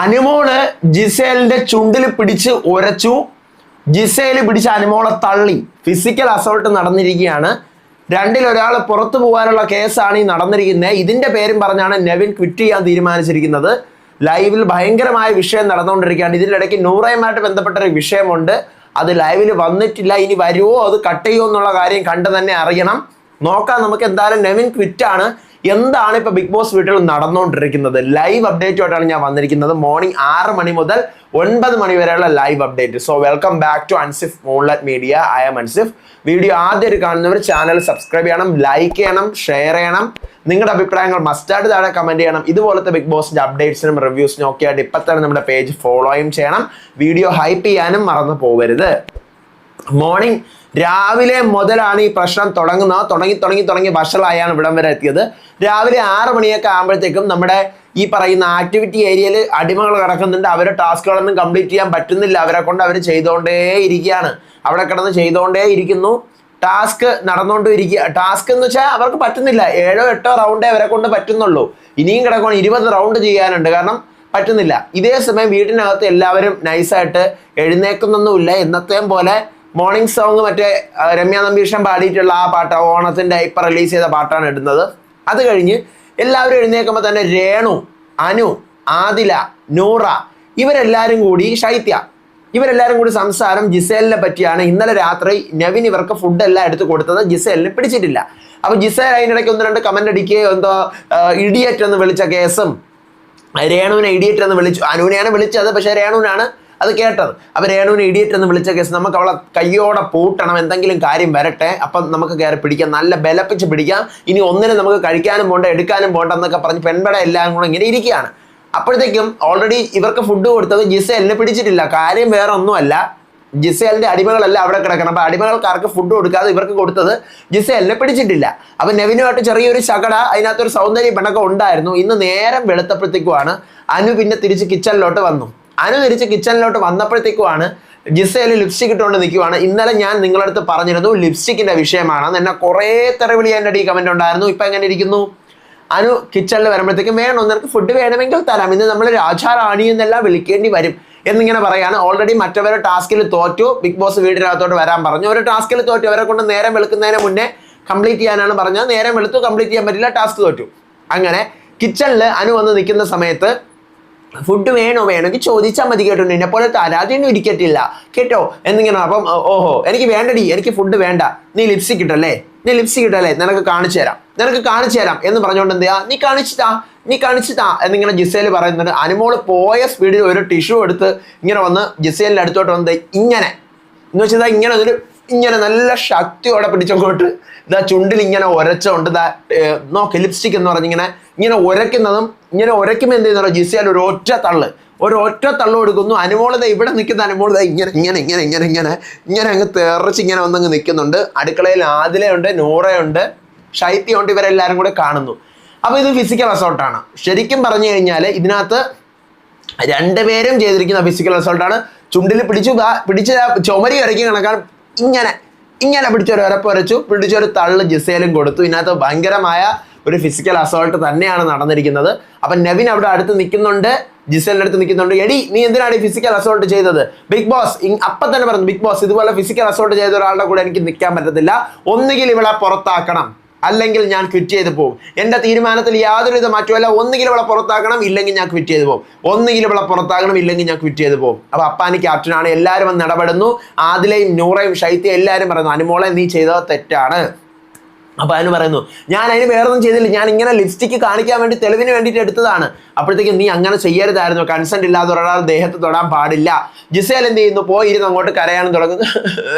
അനുമോൾ ജിസേലിന്റെ ചുണ്ടിൽ പിടിച്ച് ഉരച്ചു. ജിസേൽ പിടിച്ച് അനുമോളെ തള്ളി. ഫിസിക്കൽ അസോൾട്ട് നടന്നിരിക്കുകയാണ്. രണ്ടിൽ ഒരാൾ പുറത്തു പോകാനുള്ള കേസാണ് ഈ നടന്നിരിക്കുന്നത് ഇതിന്റെ പേരും പറഞ്ഞാണ് നെവിൻ ക്വിറ്റ് ചെയ്യാൻ തീരുമാനിച്ചിരിക്കുന്നത്. ലൈവിൽ ഭയങ്കരമായ വിഷയം നടന്നുകൊണ്ടിരിക്കുകയാണ്. ഇതിനിടയ്ക്ക് നൂറയുമായിട്ട് ബന്ധപ്പെട്ട ഒരു വിഷയമുണ്ട്. അത് ലൈവിൽ വന്നിട്ടില്ല. ഇനി വരുമോ അത് കട്ട് ചെയ്യുമോ എന്നുള്ള കാര്യം കണ്ടു തന്നെ അറിയണം. നോക്കാം നമുക്ക് എന്തായാലും നെവിൻ ക്വിറ്റ് ആണ്. എന്താണ് ഇപ്പൊ ബിഗ് ബോസ് വീട്ടിൽ നടന്നുകൊണ്ടിരിക്കുന്നത് ലൈവ് അപ്ഡേറ്റുമായിട്ടാണ് ഞാൻ വന്നിരിക്കുന്നത്. മോർണിംഗ് ആറ് മണി മുതൽ ഒൻപത് മണി വരെയുള്ള live update so welcome back to Ansif moonlight media I'm Ansif video ആദ്യം കാണുന്നവർ ചാനൽ സബ്സ്ക്രൈബ് ചെയ്യണം ലൈക്ക് ചെയ്യണം ഷെയർ ചെയ്യണം. നിങ്ങളുടെ അഭിപ്രായങ്ങൾ മസ്റ്റായിട്ട് താഴെ കമന്റ് ചെയ്യണം. ഇതുപോലത്തെ ബിഗ് ബോസിന്റെ അപ്ഡേറ്റ്സിനും റിവ്യൂസിനും ഒക്കെ ആയിട്ട് ഇപ്പം തന്നെ നമ്മുടെ പേജ് ഫോളോയും ചെയ്യണം. വീഡിയോ ഹൈപ്പ് ചെയ്യാനും മറന്നു പോകരുത്. മോർണിംഗ് രാവിലെ മുതലാണ് ഈ പ്രശ്നം തുടങ്ങുന്നത്. തുടങ്ങി തുടങ്ങി തുടങ്ങി വഷളായാണ് ഇവിടം വരെ എത്തിയത്. രാവിലെ ആറ് മണിയൊക്കെ ആകുമ്പോഴത്തേക്കും നമ്മുടെ ഈ പറയുന്ന ആക്ടിവിറ്റി ഏരിയയിൽ അടിമകൾ കിടക്കുന്നുണ്ട്. അവരെ ടാസ്കുകളൊന്നും കംപ്ലീറ്റ് ചെയ്യാൻ പറ്റുന്നില്ല. അവരെ കൊണ്ട് അവർ ചെയ്തുകൊണ്ടേ ഇരിക്കുകയാണ്. അവിടെ കിടന്ന് ചെയ്തുകൊണ്ടേ ഇരിക്കുന്നു. ടാസ്ക് നടന്നുകൊണ്ടും ഇരിക്കുക ടാസ്ക് എന്ന് വെച്ചാൽ അവർക്ക് പറ്റുന്നില്ല. ഏഴോ എട്ടോ റൗണ്ടേ അവരെ കൊണ്ട് പറ്റുന്നുള്ളൂ. ഇനിയും കിടക്കണം ഇരുപത് റൗണ്ട് ചെയ്യാനുണ്ട്. കാരണം പറ്റുന്നില്ല. ഇതേ സമയം വീടിനകത്ത് എല്ലാവരും നൈസായിട്ട് എഴുന്നേക്കുന്നൊന്നുമില്ല എന്നത്തെയും പോലെ മോർണിംഗ് സോങ് മറ്റേ രമ്യ നമ്പീഷൻ പാടിയിട്ടുള്ള ആ പാട്ട് ഓണത്തിന്റെ ഇപ്പൊ റിലീസ് ചെയ്ത പാട്ടാണ് ഇടുന്നത്. അത് കഴിഞ്ഞ് എല്ലാവരും എഴുന്നേൽക്കുമ്പോൾ തന്നെ രേണു അനു ആദില നൂറ ഇവരെല്ലാവരും കൂടി ശൈത്യ ഇവരെല്ലാവരും കൂടി സംസാരം ജിസേലിനെ പറ്റിയാണ് ഇന്നലെ രാത്രി നവിൻ ഇവർക്ക് ഫുഡ് എല്ലാം എടുത്ത് കൊടുത്തത് ജിസേലിനെ പിടിച്ചിട്ടില്ല. അപ്പൊ ജിസേൽ അതിനിടയ്ക്ക് ഒന്ന് രണ്ട് കമന്റ് അടിക്കുകയോ എന്തോ ഇഡിയറ്റ് എന്ന് വിളിച്ച കേസും രേണുവിനെ ഇഡിയറ്റ് എന്ന് വിളിച്ചു അനുവിനെയാണ് വിളിച്ചത് പക്ഷേ രേണുവിനാണ് അത് കേട്ടത്. അവർ രേണുവിനെ ഇഡിയറ്റ് എന്ന് വിളിച്ച കേസ് നമുക്ക് അവളെ കയ്യോടെ പൂട്ടണം എന്തെങ്കിലും കാര്യം വരട്ടെ അപ്പം നമുക്ക് കയറി പിടിക്കാം. നല്ല ബലപ്പിച്ച് പിടിക്കാം. ഇനി ഒന്നിനും നമുക്ക് കഴിക്കാനും പോണ്ട എടുക്കാനും പോണ്ട എന്നൊക്കെ പറഞ്ഞ് പെൺപട എല്ലാം കൂടെ ഇങ്ങനെ ഇരിക്കുകയാണ്. അപ്പോഴത്തേക്കും ഓൾറെഡി ഇവർക്ക് ഫുഡ് കൊടുത്തത് ജിസേലിനെ പിടിച്ചിട്ടില്ല. കാര്യം വേറെ ഒന്നുമല്ല. ജിസേലിന്റെ അടിമകളല്ല അവിടെ കിടക്കണം. അപ്പൊ അടിമകൾക്കാർക്ക് ഫുഡ് കൊടുക്കാതെ ഇവർക്ക് കൊടുത്തത് ജിസേലിനെ പിടിച്ചിട്ടില്ല. അപ്പൊ നെവിനുമായിട്ട് ചെറിയൊരു ശകട അതിനകത്തൊരു സൗന്ദര്യം പെണ്ണൊക്കെ ഉണ്ടായിരുന്നു. ഇന്ന് നേരം വെളുത്തപ്പോഴത്തേക്കുമാണ് അനു പിന്നെ തിരിച്ച് കിച്ചണിലോട്ട് വന്നു. അനു തിരിച്ച് കിച്ചണിലോട്ട് വന്നപ്പോഴത്തേക്കുമാണ് ജിസയിൽ ലിപ്സ്റ്റിക് ഇട്ടുകൊണ്ട് നിൽക്കുവാണ്. ഇന്നലെ ഞാൻ നിങ്ങളുടെ അടുത്ത് പറഞ്ഞിരുന്നു ലിപ്സ്റ്റിക്കിന്റെ വിഷയമാണ് എന്നെ കുറേ തെറിവിളി എന്റെ അടി കമന്റ് ഉണ്ടായിരുന്നു. ഇപ്പൊ എങ്ങനെ ഇരിക്കുന്നു? അനു കിച്ചണിൽ വരുമ്പോഴത്തേക്കും വേണോ നിനക്ക് ഫുഡ് വേണമെങ്കിൽ തരാം. ഇന്ന് നമ്മൾ രാജാ റാണി എന്നെല്ലാം വിളിക്കേണ്ടി വരും എന്നിങ്ങനെ പറയാണ്. ഓൾറെഡി മറ്റവരെ ടാസ്കിൽ തോറ്റു. ബിഗ് ബോസ് വീടിനകത്തോട്ട് വരാൻ പറഞ്ഞു. ഒരു ടാസ്കിൽ തോറ്റു. അവരെ കൊണ്ട് നേരം വെളുക്കുന്നതിന് മുന്നേ കംപ്ലീറ്റ് ചെയ്യാനാണ് പറഞ്ഞത്. നേരം വെളുത്തു കംപ്ലീറ്റ് ചെയ്യാൻ പറ്റില്ല ടാസ്ക് തോറ്റു. അങ്ങനെ കിച്ചണിൽ അനു വന്ന് നിൽക്കുന്ന സമയത്ത് ഫുഡ് വേണോ? വേണമെങ്കിൽ ചോദിച്ചാൽ മതി കേട്ടോ. എന്നെ പോലെ തരാതെയൊന്നും ഇരിക്കത്തില്ല. കേട്ടോ? എന്നിങ്ങനെ അപ്പം ഓഹോ എനിക്ക് വേണ്ടടി. എനിക്ക് ഫുഡ് വേണ്ട. നീ ലിപ്സ്റ്റിക് കിട്ടല്ലേ നീ ലിപ്സ്റ്റിക് കിട്ടല്ലേ നിനക്ക് കാണിച്ചു തരാം. നിനക്ക് കാണിച്ചു തരാം. എന്ന് പറഞ്ഞുകൊണ്ട് എന്ത് നീ കാണിച്ചു താ. നീ കാണിച്ചു താ. എന്നിങ്ങനെ ജിസേൽ പറയുന്നുണ്ട് അനുമോൾ പോയ സ്പീഡിൽ ഒരു ടിഷ്യൂ എടുത്ത് ഇങ്ങനെ വന്ന് ജിസേലിന്റെ അടുത്തോട്ട് വന്നത് ഇങ്ങനെ. എന്ന് വെച്ചാൽ ഇങ്ങനെ ഒരു ഇങ്ങനെ നല്ല ശക്തിയോടെ പിടിച്ചോട്ട് ഇതാ ചുണ്ടിൽ ഇങ്ങനെ ഒരച്ചുകൊണ്ട് ഇതാ നോക്ക് ലിപ്സ്റ്റിക് എന്ന് പറഞ്ഞിങ്ങനെ ഇങ്ങനെ ഉരയ്ക്കുന്നതും ഇങ്ങനെ ഉരയ്ക്കുമ്പോൾ എന്ത് ചെയ്യുന്നു ജിസിയാൽ ഒരു ഒറ്റ തള്ള്. ഒരു ഒറ്റ തള്ളു കൊടുക്കുന്നു. അനുമോളത ഇവിടെ നിൽക്കുന്ന അനുമോളത ഇങ്ങനെ ഇങ്ങനെ ഇങ്ങനെ ഇങ്ങനെ ഇങ്ങനെ ഇങ്ങനെ അങ്ങ് തെറച്ച് ഇങ്ങനെ വന്നങ്ങ് നിൽക്കുന്നുണ്ട്. അടുക്കളയിൽ ആദിലയുണ്ട് നൂറയുണ്ട് ശൈത്യമുണ്ട് ഇവരെല്ലാവരും കൂടെ കാണുന്നു. അപ്പോൾ ഇത് ഫിസിക്കൽ അസോൾട്ടാണ് ശരിക്കും പറഞ്ഞു കഴിഞ്ഞാൽ ഇതിനകത്ത് രണ്ടുപേരും ചെയ്തിരിക്കുന്ന ഫിസിക്കൽ അസോൾട്ടാണ് ചുണ്ടിൽ പിടിച്ചു പിടിച്ച് ചുമരി വരയ്ക്കും കണക്കാൻ ഇങ്ങനെ ഇങ്ങനെ പിടിച്ചൊരു ഉരപ്പ് വരച്ചു. പിടിച്ചൊരു തള്ള് ജിസേലും കൊടുത്തു. ഇതിനകത്ത് ഭയങ്കരമായ ഒരു ഫിസിക്കൽ അസോൾട്ട് തന്നെയാണ് നടന്നിരിക്കുന്നത്. അപ്പം നവീൻ അവിടെ അടുത്ത് നിൽക്കുന്നുണ്ട്. ജിസലിന്റെ അടുത്ത് നിൽക്കുന്നുണ്ട്. എടി നീ എന്തിനാണ് ഈ ഫിസിക്കൽ അസോൾട്ട് ചെയ്തത്? ബിഗ് ബോസ് അപ്പം തന്നെ പറഞ്ഞു ബിഗ് ബോസ് ഇതുപോലെ ഫിസിക്കൽ അസോൾട്ട് ചെയ്ത ഒരാളുടെ കൂടെ എനിക്ക് നിൽക്കാൻ പറ്റത്തില്ല. ഒന്നുകിൽ ഇവളെ പുറത്താക്കണം. അല്ലെങ്കിൽ ഞാൻ ക്വിറ്റ് ചെയ്ത് പോകും. എന്റെ തീരുമാനത്തിൽ യാതൊരുവിധ മാറ്റമല്ല ഒന്നുകിൽ ഇവിടെ പുറത്താക്കണം ഇല്ലെങ്കിൽ ഞാൻ ക്വിറ്റ് ചെയ്ത് പോകും. ഒന്നുകിൽ ഇവിടെ പുറത്താക്കണം ഇല്ലെങ്കിൽ ഞാൻ ക്വിറ്റ് ചെയ്ത് പോകും. അപ്പോൾ അപ്പാനി ക്യാപ്റ്റനാണ് എല്ലാവരും വന്ന് ഇടപെടുന്നു. ആദിലയും നൂറയും ഷൈത്യം എല്ലാവരും പറയുന്നു അനുമോളെ നീ ചെയ്തത് തെറ്റാണ്. അപ്പൊ അതിന് പറയുന്നു ഞാൻ അതിന് വേറൊന്നും ചെയ്തില്ല. ഞാൻ ഇങ്ങനെ ലിപ്സ്റ്റിക്ക് കാണിക്കാൻ വേണ്ടി തെളിവിന് വേണ്ടിട്ട് എടുത്തതാണ്. അപ്പോഴത്തേക്കും നീ അങ്ങനെ ചെയ്യരുതായിരുന്നു. കൺസെന്റ് ഇല്ലാതെ ഒരാൾ ദേഹത്ത് തൊടാൻ പാടില്ല. ജിസേൽ എന്ത് ചെയ്യുന്നു? പോയി ഇരുന്ന് അങ്ങോട്ട് കരയാനും തുടങ്ങുന്നു.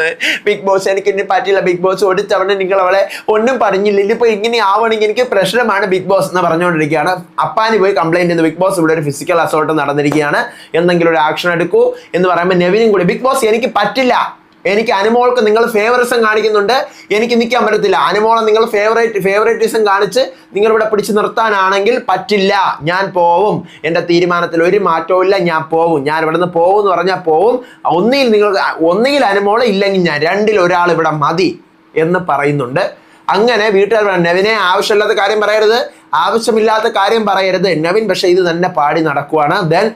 ബിഗ് ബോസ് എനിക്ക് ഇനി പറ്റില്ല ബിഗ് ബോസ് ഓടിച്ചവണ് നിങ്ങൾ അവളെ ഒന്നും പറഞ്ഞില്ല. ഇനിയിപ്പോ ഇങ്ങനെ ആവണമെങ്കിൽ എനിക്ക് പ്രശ്നമാണ് ബിഗ് ബോസ് എന്ന് പറഞ്ഞുകൊണ്ടിരിക്കുകയാണ്. അപ്പാനി പോയി കംപ്ലൈന്റ് ചെയ്യുന്നു. ബിഗ് ബോസ് ഇവിടെ ഒരു ഫിസിക്കൽ അസോൾട്ട് നടന്നിരിക്കുകയാണ്. എന്തെങ്കിലും ഒരു ആക്ഷൻ എടുക്കൂ എന്ന് പറയുമ്പോൾ നെവിനും കൂടി ബിഗ് ബോസ് എനിക്ക് പറ്റില്ല. എനിക്ക് അനുമോൾക്ക് നിങ്ങൾ ഫേവറിസം കാണിക്കുന്നുണ്ട്. എനിക്ക് നിൽക്കാൻ പറ്റത്തില്ല. അനുമോളെ നിങ്ങൾ ഫേവറേറ്റ് ഫേവറേറ്റിസം കാണിച്ച് നിങ്ങൾ ഇവിടെ പിടിച്ചു നിർത്താനാണെങ്കിൽ പറ്റില്ല. ഞാൻ പോവും. എന്റെ തീരുമാനത്തിൽ ഒരു മാറ്റവും ഇല്ല. ഞാൻ പോവും. ഞാൻ ഇവിടെ നിന്ന് പോവും എന്ന് പറഞ്ഞാൽ പോവും. ഒന്നിൽ നിങ്ങൾ ഒന്നുകിൽ അനുമോളെ ഇല്ലെങ്കിൽ ഞാൻ രണ്ടിൽ ഒരാൾ ഇവിടെ മതി എന്ന് പറയുന്നുണ്ട്. അങ്ങനെ വീട്ടുകാർ നെവിനെ ആവശ്യമില്ലാത്ത കാര്യം പറയരുത്. ആവശ്യമില്ലാത്ത കാര്യം പറയരുത്. നവിൻ പക്ഷേ ഇത് തന്നെ പാടി നടക്കുവാണ്. ദെൻ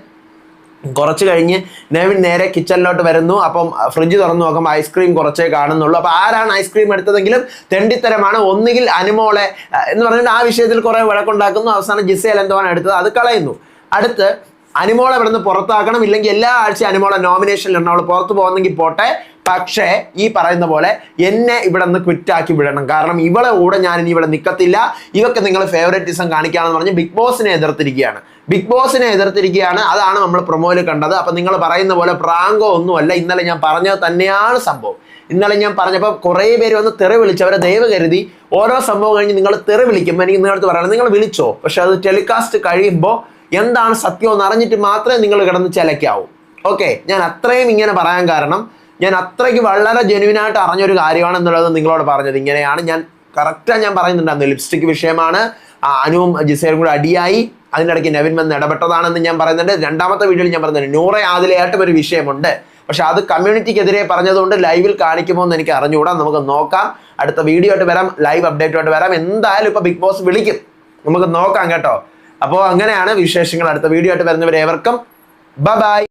കുറച്ച് കഴിഞ്ഞ് നെവിൻ നേരെ കിച്ചണിലോട്ട് വരുന്നു. അപ്പം ഫ്രിഡ്ജ് തുറന്നു നോക്കുമ്പോൾ ഐസ്ക്രീം കുറച്ചേ കാണുന്നുള്ളൂ. അപ്പോൾ ആരാണ് ഐസ്ക്രീം എടുത്തതെങ്കിലും തെണ്ടിത്തരമാണ്. ഒന്നുകിൽ അനുമോളെ എന്ന് പറഞ്ഞിട്ട് ആ വിഷയത്തിൽ കുറേ വഴക്കുണ്ടാക്കുന്നു. അവസാനം ജിസേൽ എന്തുവാണ് എടുത്തത്? അത് കളയുന്നു. അടുത്ത് അനുമോളെ ഇവിടുന്ന് പുറത്താക്കണം. ഇല്ലെങ്കിൽ എല്ലാ ആഴ്ചയും അനുമോളെ നോമിനേഷനിൽ അവൾ പുറത്ത് പോകുന്നെങ്കിൽ പോട്ടെ. പക്ഷേ ഈ പറയുന്ന പോലെ എന്നെ ഇവിടെ നിന്ന് ക്വിറ്റാക്കി വിടണം. കാരണം ഇവളെ കൂടെ ഞാൻ ഇനി ഇവിടെ നിൽക്കത്തില്ല ഇവക്ക് നിങ്ങൾ ഫേവറേറ്റിസം കാണിക്കാമെന്ന് പറഞ്ഞ് ബിഗ് ബോസിനെ എതിർത്തിരിക്കുകയാണ്. ബിഗ് ബോസിനെ എതിർത്തിരിക്കുകയാണ്. അതാണ് നമ്മൾ പ്രൊമോയിൽ കണ്ടത്. അപ്പം നിങ്ങൾ പറയുന്ന പോലെ പ്രാങ്കോ ഒന്നുമല്ല ഇന്നലെ ഞാൻ പറഞ്ഞത് തന്നെയാണ് സംഭവം. ഇന്നലെ ഞാൻ പറഞ്ഞപ്പോൾ കുറേ പേര് വന്ന് തെറി വിളിച്ചു അവരെ ദയവ് കരുതി ഓരോ സംഭവം കഴിഞ്ഞ് നിങ്ങൾ തെറി വിളിക്കുമ്പോൾ എനിക്ക് നിങ്ങളടുത്ത് പറയണം നിങ്ങൾ വിളിച്ചോ? പക്ഷെ അത് ടെലികാസ്റ്റ് കഴിയുമ്പോൾ എന്താണ് സത്യം എന്ന് അറിഞ്ഞിട്ട് മാത്രമേ നിങ്ങൾ കിടന്ന് ചിലക്കാവൂ. ഓക്കെ ഞാൻ അത്രയും ഇങ്ങനെ പറയാൻ കാരണം ഞാൻ അത്രയ്ക്ക് വളരെ ജെനുവിനായിട്ട് അറിഞ്ഞൊരു കാര്യമാണ് എന്നുള്ളത് നിങ്ങളോട് പറഞ്ഞത്. ഇങ്ങനെയാണ് ഞാൻ കറക്റ്റാണ് ഞാൻ പറയുന്നുണ്ടായിരുന്നു ലിപ്സ്റ്റിക് വിഷയമാണ്. അനുവും ജിസേലും കൂടെ അടിയായി. അതിനിടയ്ക്ക് നവിൻ വന്ന് ഇടപെട്ടതാണെന്ന് ഞാൻ പറയുന്നുണ്ട്. രണ്ടാമത്തെ വീഡിയോയിൽ ഞാൻ പറയുന്നുണ്ട് നൂറ ആദിലയായിട്ടും ഒരു വിഷയമുണ്ട്. പക്ഷെ അത് കമ്മ്യൂണിറ്റിക്കെതിരെ പറഞ്ഞതുകൊണ്ട് ലൈവിൽ കാണിക്കുമോ എന്ന് എനിക്ക് അറിഞ്ഞുകൂടാ. നമുക്ക് നോക്കാം. അടുത്ത വീഡിയോ ആയിട്ട് വരാം. ലൈവ് അപ്ഡേറ്റ് ആയിട്ട് വരാം. എന്തായാലും ഇപ്പൊ ബിഗ് ബോസ് വിളിക്കും. നമുക്ക് നോക്കാം കേട്ടോ. അപ്പോൾ അങ്ങനെയാണ് വിശേഷങ്ങൾ. അടുത്ത വീഡിയോ ആയിട്ട് വരുന്നവരേവർക്കും. ബൈ